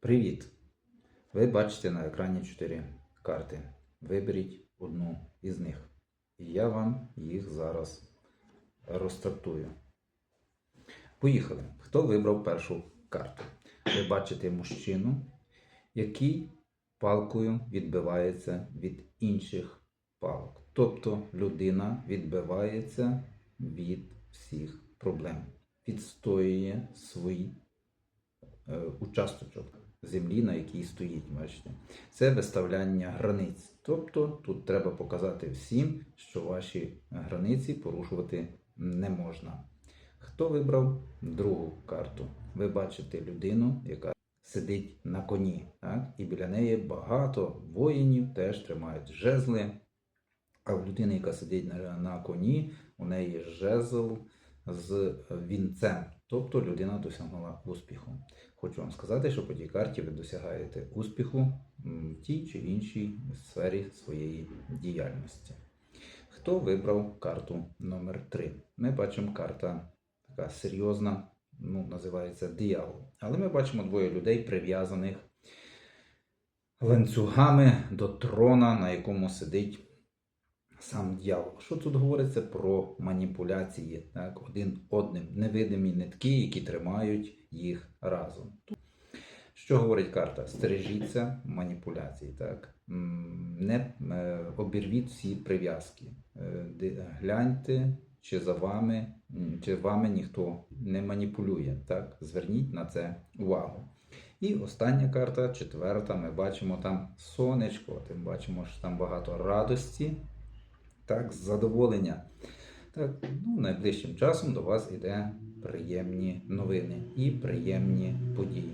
Привіт! Ви бачите на екрані 4 карти. Виберіть одну із них. І я вам їх зараз розтрактую. Поїхали. Хто вибрав першу карту? Ви бачите мужчину, який палкою відбивається від інших палок. Тобто людина відбивається від всіх проблем, відстоює свій е, участочок землі, на якій стоїть. Бачите, це виставляння границь. Тобто тут треба показати всім, що ваші границі порушувати не можна. Хто вибрав другу карту? Ви бачите людину, яка сидить на коні, так? і біля неї багато воїнів теж тримають жезли. А в людини, яка сидить на, коні, у неї жезл з вінцем. Тобто людина досягнула успіху. Хочу вам сказати, що по тій карті ви досягаєте успіху в тій чи іншій сфері своєї діяльності. Хто вибрав карту номер 3 Ми бачимо карта така серйозна, ну, називається диявол. Але ми бачимо двоє людей прив'язаних ланцюгами до трона, на якому сидить сам дьявол. Що тут говориться про маніпуляції так, один одним, невидимі нитки, які тримають їх разом. Що говорить карта? Стережіться маніпуляцій. Так? Не е, обірвіть всі прив'язки. Е, Гляньте, чи за вами, чи вами ніхто не маніпулює. Так? Зверніть на це увагу. І остання карта, четверта, ми бачимо там сонечко, тим бачимо, що там багато радості, так, задоволення. Так, ну, найближчим часом до вас йде приємні новини і приємні події.